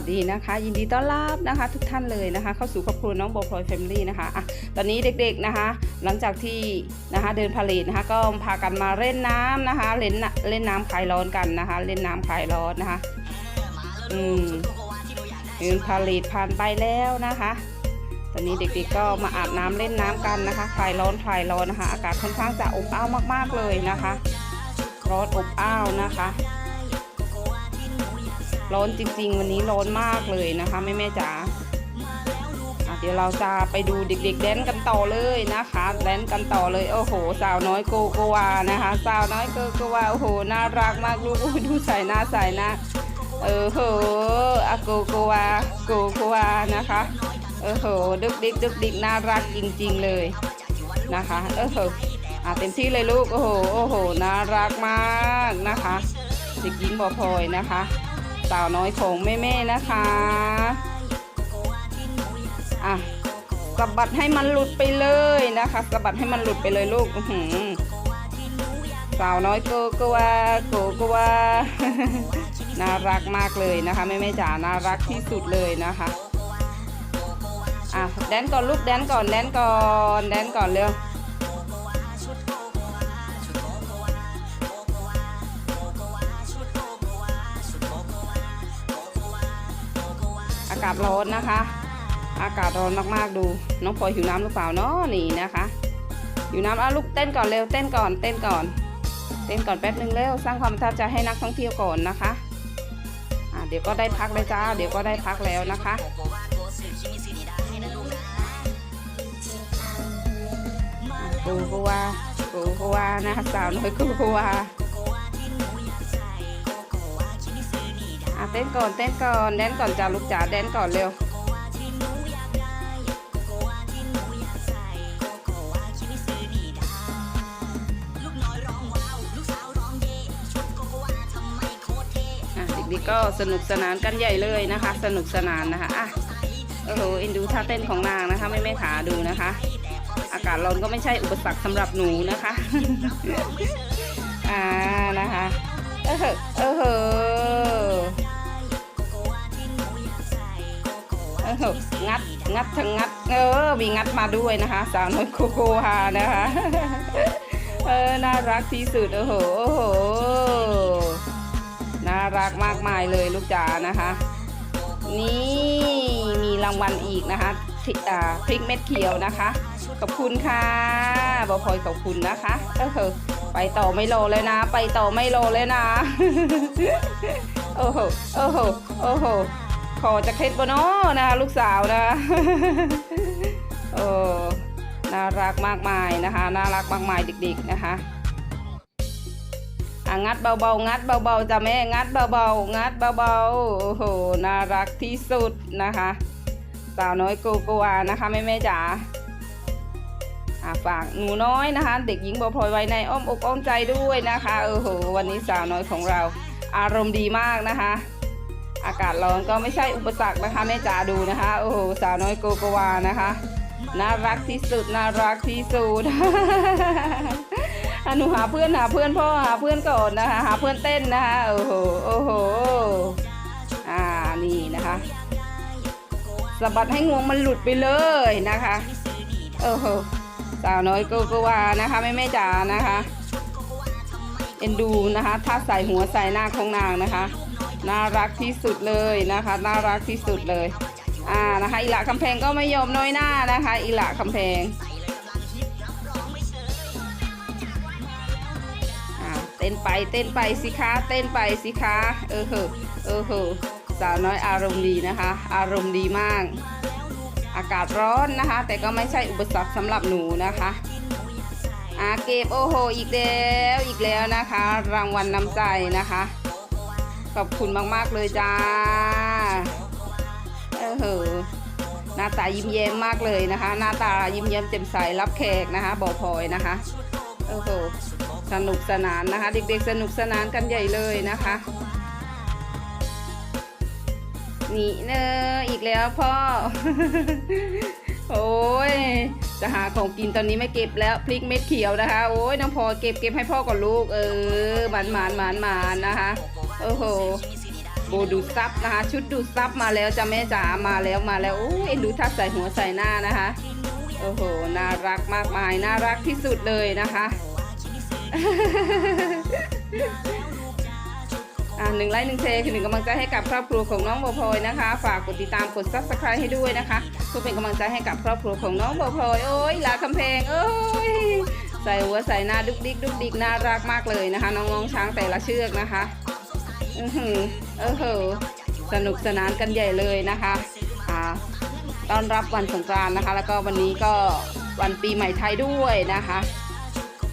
วัสดีนะคะ ยินดีต้อนรับนะคะ ทุกท่านเลยนะคะ เข้าสู่ครอบครัวน้องโบพลอยแฟมิลี่นะคะอะตอนนี้เด็กๆนะคะ หลังจากที่นะคะเดินพาเลทนะคะ ก็พากันมาเล่นน้ำนะคะ เล่นน้ำเล่นน้ำคลายร้อนกันนะคะ เล่นน้ำคลายร้อนนะคะอืมเดินพาเลทผ่านไปแล้วนะคะ ตอนนี้เด็กๆก็มาอาบน้ำเล่นน้ำกันนะคะคลายร้อนคลายร้อนนะคะ อากาศค่อนข้างจะอบอ้าวมากๆเลยนะคะ ร้อนอบอ้าวนะคะ ร้อนจริง ๆ วันนี้ร้อนมากเลยนะคะแม่แม่จ๋าเดี๋ยวเราจะไปดูเด็ก ๆ แดนกันต่อเลยนะคะ แดนกันต่อเลยโอ้โห สาวน้อยโกโกวานะคะสาวน้อยโกโกวาโอ้โหน่ารักมากลูกดูใส่หน้าใส่หน้าเออโหอะโกโกวาโกโกวานะคะเออโหดึกดิกดึกดิกน่ารักจริง ๆเลยนะคะเออโหอะเต็มที่เลยลูกโอ้โหโอ้โหน่ารักมากนะคะเด็กหญิงบอพลอยนะคะ สาวน้อยของแม่ๆนะคะอะสะบัดให้มันหลุดไปเลยนะคะสะบัดให้มันหลุดไปเลยลูกหืสาวน้อยโกโกวาโกโกวาน่ารักมากเลยนะคะแม่ๆจ๋าน่ารักที่สุดเลยนะคะอะแดนก่อนลูกแดนก่อนแดนก่อนแดนก่อนเร็วากาศร้อนนะคะ อากาศร้อนมากๆดู น้องพลอยหิวน้ำหรือเปล่าเนาะนี่นะคะหิวน้ำเอะลูกเต้นก่อนเร็วเต้นก่อนเต้นก่อน เต้นก่อนแป๊บนึงเร็วสร้างความประทับใจให้นักท่องเที่ยวก่อนนะคะอะเดี๋ยวก็ได้พักเลยจ้าเดี๋ยวก็ได้พักแล้วนะคะกูกูวากูกูวานะสาวน้อยกูกูวา เต้นก่อนเต้นก่อนแดนก่อนจ้าลูกจ๋าแดนก่อนเร็วอะเด็กๆก็สนุกสนานกันใหญ่เลยนะคะ สนุกสนานนะคะอะโอ้โหเอ็นดูท่าเต้นของนางนะคะไม่ไม่ขาดูนะคะ อากาศร้อนก็ไม่ใช่อุปสรรคสำหรับหนูนะคะอ่านะคะเออเหอะเอ งัดงัดทั้งงัด เออมีงัดมาด้วยนะคะ สาวน้อยโกโก้ฮานะคะเออน่ารักที่สุดโอ้โหโอ้โหน่ารักมากมายเลยลูกจ๋านะคะ นี่มีรางวัลอีกนะคะพริกเม็ดเขียวนะคะ ขอบคุณค่ะบอพลอยขอบคุณนะคะเออไปต่อไม่โลเลยนะ ไปต่อไม่โลเลยนะ โอ้โห โอ้โห โอ้โห ขอจะเคล็ดบนอนะคะลูกสาวนะโอ้น่ารักมากมายนะคะน่ารักมากมายเด็กๆนะคะอะงัดเบาๆงัดเบาๆจ้ะแม่งัดเบาๆงัดเบาๆโอ้โหน่ารักที่สุดนะคะ สาวน้อยโกโกวานะคะแม่แม่ๆจ๋าอะฝากหนูน้อยนะคะ เด็กหญิงบอพลอยไว้ในอ้อมอกอ้อมใจด้วยนะคะเออโหวันนี้สาวน้อยของเราอารมณ์ดีมากนะคะ อากาศร้อนก็ไม่ใช่อุปสรรคนะคะแม่จ๋าดูนะคะ โอ้โหสาวน้อยโกโกวานะคะ น่ารักที่สุดน่ารักที่สุดอะหนูหาเพื่อนหาเพื่อนพ่อหาเพื่อนก่อนนะคะ หาเพื่อนเต้นนะคะโอ้โหโอ้โหอ่านี่นะคะสะบัดให้งวงมันหลุดไปเลยนะคะโอ้โหสาวน้อยโกโกวานะคะแม่แม่จ๋านะคะเอ็นดูนะคะถ้าใส่หัวใส่หน้าของนางนะคะ น่ารักที่สุดเลยนะคะ น่ารักที่สุดเลยอ่านะคะอีหละคำแพงก็ไม่ยอมน้อยหน้านะคะอีหละคำแพงอ่าเต้นไปเต้นไปสิคะเต้นไปสิคะเออเหอเออเหอสาวน้อยอารมณ์ดีนะคะ อารมณ์ดีมาก อากาศร้อนนะคะ แต่ก็ไม่ใช่อุปสรรคสำหรับหนูนะคะอาเก็บโอ้โหอีกแล้วอีกแล้วนะคะ รางวัลนน้ำใจนะคะ ขอบคุณมาก ๆ เลยจ้าเออเหอหน้าตายิ้มแย้มมากเลยนะคะ หน้าตายิ้มแย้มแจ่มใสรับแขกนะคะบอพลอยนะคะโอ้โหสนุกสนานนะคะ เด็กๆ สนุกสนานกันใหญ่เลยนะคะนี่เนออีกแล้วพ่อ โอ้ยจะหาของกินตอนนี้ไม่เก็บแล้วพริกเม็ดเขียวนะคะ โอ้ยน้องพอยเก็บเก็บให้พ่อก่อนลูก เออหมานหมานหมานหมานนะคะ โอ้โหโบดูซับนะคะ ชุดดูซับมาแล้วจ้ะแม่จ๋ามาแล้วมาแล้วโอ้ยเอ็นดูท่าใส่หัวใส่หน้านะคะ โอ้โหน่ารักมากมายน่ารักที่สุดเลยนะคะอ่าหนึ่งไลค์หนึ่งเทคือหนึ่งกำลังใจให้กับครอบครัวของน้องโบพลอยนะคะ ฝากกดติดตามกด subscribe ให้ด้วยนะคะเพื่อเป็นกำลังใจให้กับครอบครัวของน้องโบพลอยโอ้ยลาคำเพลงโอ้ยใส่หัวใส่หน้าดุกดิกดุกดิกน่ารักมากเลยนะคะ น้องๆช้างแต่ละเชือกนะคะ อือหือเออเหอสนุกสนานกันใหญ่เลยนะคะอ่าต้อนรับวันสงกรานต์นะคะ แล้วก็วันนี้ก็วันปีใหม่ไทยด้วยนะคะ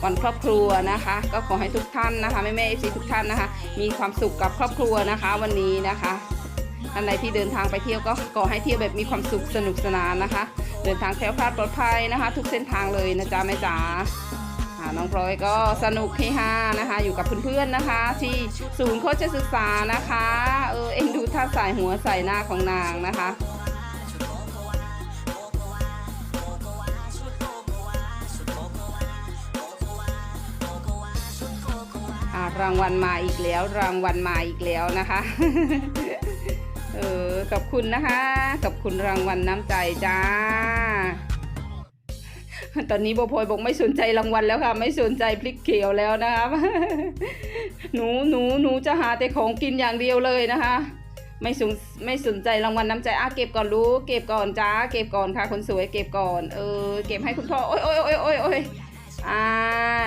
วันครอบครัวนะคะ ก็ขอให้ทุกท่านนะคะแม่แม่เอฟซีทุกท่านนะคะ มีความสุขกับครอบครัวนะคะ วันนี้นะคะท่านใดที่เดินทางไปเที่ยวก็ขอให้เที่ยวแบบมีความสุขสนุกสนานนะคะ เดินทางแคล้วคลาดปลอดภัยนะคะ ทุกเส้นทางเลยนะจ๊ะแม่จ๋า อ่าน้องพลอยก็สนุกเฮฮานะคะ อยู่กับเพื่อนๆนะคะ ที่ศูนย์โคชศึกษานะคะเออเอ็นดูท่าใส่หัวใส่หน้าของนางนะคะรางวัลมาอีกแล้ว รางวัลมาอีกแล้วนะคะ เออขอบคุณนะคะขอบคุณรางวัลน้ำใจจ้า ตอนนี้โบโพยบอกไม่สนใจรางวัลแล้วค่ะ ไม่สนใจพริกเขียวแล้วนะคะหนูหนูหนูจะหาแต่ของกินอย่างเดียวเลยนะคะ ไม่สนไม่สนใจรางวัลน้ำใจอะเก็บก่อนรู้เก็บก่อนจ้าเก็บก่อนค่ะคนสวยเก็บก่อนเออเก็บให้คุณพ่อโอ้ยโอ้ยโอ้ยโอ้ยโอ้ยอ่า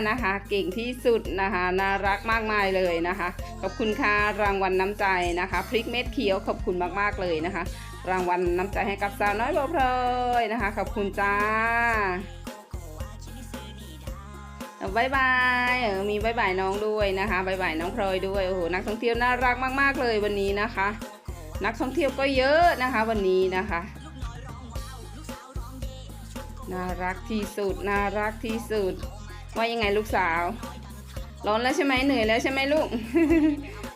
นะคะเก่งที่สุดนะคะน่ารักมากมายเลยนะคะ ขอบคุณค่ะรางวัลน้ำใจนะคะพริกเม็ดเขียวขอบคุณมากๆเลยนะคะ รางวัลน้ำใจให้กับสาวน้อยโบเพลยนะคะ ขอบคุณจ้า บายบายเออมีบายบายน้องด้วยนะคะบายบายน้องพลอยด้วยโอ้โหนักท่องเที่ยวน่ารักมาก ๆ เลยวันนี้นะคะ นักท่องเที่ยวก็เยอะนะคะวันนี้นะคะน่ารักที่สุดน่ารักที่สุด ว่ายังไงลูกสาว ร้อนแล้วใช่ไหมเหนื่อยแล้วใช่ไหมลูก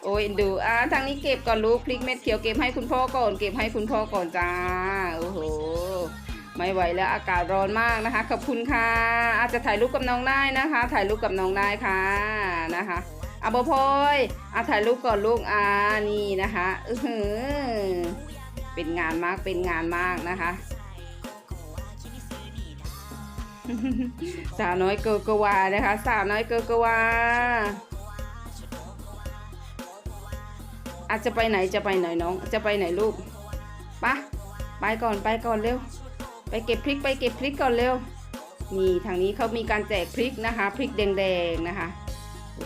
โอ้ยดูอะทางนี้เก็บก่อนลูกพริกเม็ดเขียวเก็บให้คุณพ่อก่อนเก็บให้คุณพ่อก่อนจ้าโอ้โห ไม่ไหวแล้วอากาศร้อนมากนะคะ ขอบคุณค่ะ อาจจะถ่ายรูปกับน้องได้นะคะ ถ่ายรูปกับน้องได้ค่ะนะคะอาบพอยอาถ่ายรูปก่อนลูกอานี่นะคะอืออเป็นงานมากเป็นงานมากนะคะสาวน้อยเกอร์กวานะคะ สาวน้อยเกอร์กวาอาจจะไปไหนจะไปไหนน้อง จะไปไหนลูกปะไปก่อนไปก่อนเร็ว ไปเก็บพริกไปเก็บพริกก่อนเร็วนี่ทางนี้เขามีการแจกพริกนะคะ พริกแดงๆนะคะ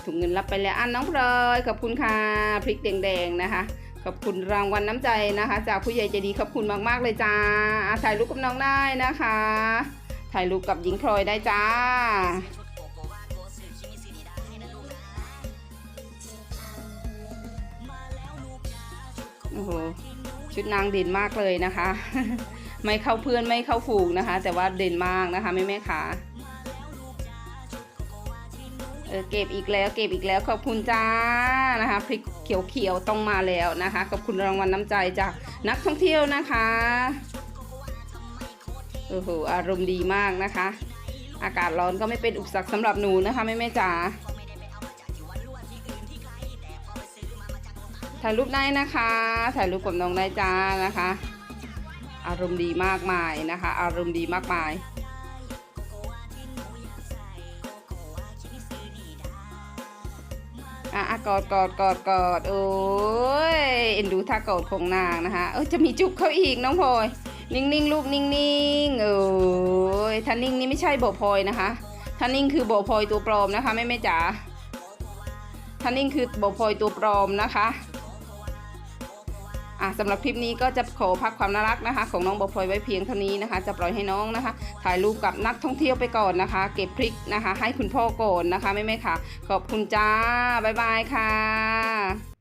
ถุงเงินรับไปแล้วอันน้องพลอยขอบคุณค่ะพริกแดงๆนะคะขอบคุณรางวัลน้ำใจนะคะ จากผู้ใหญ่ใจดีขอบคุณมากๆเลยจ้าอะถ่ายรูปกับน้องได้นะคะ ถ่ายรูปกับหญิงพลอยได้จ้า โอ้โหชุดนางเด่นมากเลยนะคะ ไม่เข้าเพื่อนไม่เข้าฝูงนะคะ แต่ว่าเด่นมากนะคะแม่แม่ขาเออเก็บอีกแล้วเก็บอีกแล้วขอบคุณจ้านะคะพริกเขียวๆต้องมาแล้วนะคะขอบคุณรางวัลน้ำใจจากนักท่องเที่ยวนะคะโอ้โหอารมณ์ดีมากนะคะ อากาศร้อนก็ไม่เป็นอุปสรรคสำหรับหนูนะคะแม่แม่จ๋าถ่ายรูปได้นะคะ ถ่ายรูปกับน้องได้จ้านะคะ อารมณ์ดีมากมายนะคะ อารมณ์ดีมากมายอะกอดกอดกอดกอดโอ้ยเอ็นดูท่ากอดของนางนะคะ เออจะมีจุ๊บเขาอีกน้องพลอยนิ่งๆลูกนิ่งๆเอ้ยถ้านิ่งนี่ไม่ใช่โบพลอยนะคะถ้านิ่งคือโบพลอยตัวปลอมนะคะแม่แม่จ๋าถ้านิ่งคือโบพลอยตัวปลอมนะคะ อะสำหรับคลิปนี้ก็จะขอพักความน่ารักนะคะ ของน้องบอพลอยไว้เพียงเท่านี้นะคะ จะปล่อยให้น้องนะคะ ถ่ายรูปกับนักท่องเที่ยวไปก่อนนะคะ เก็บพริกนะคะ ให้คุณพ่อก่อนนะคะแม่แม่ค่ะ ขอบคุณจ้าบ๊ายบายค่ะ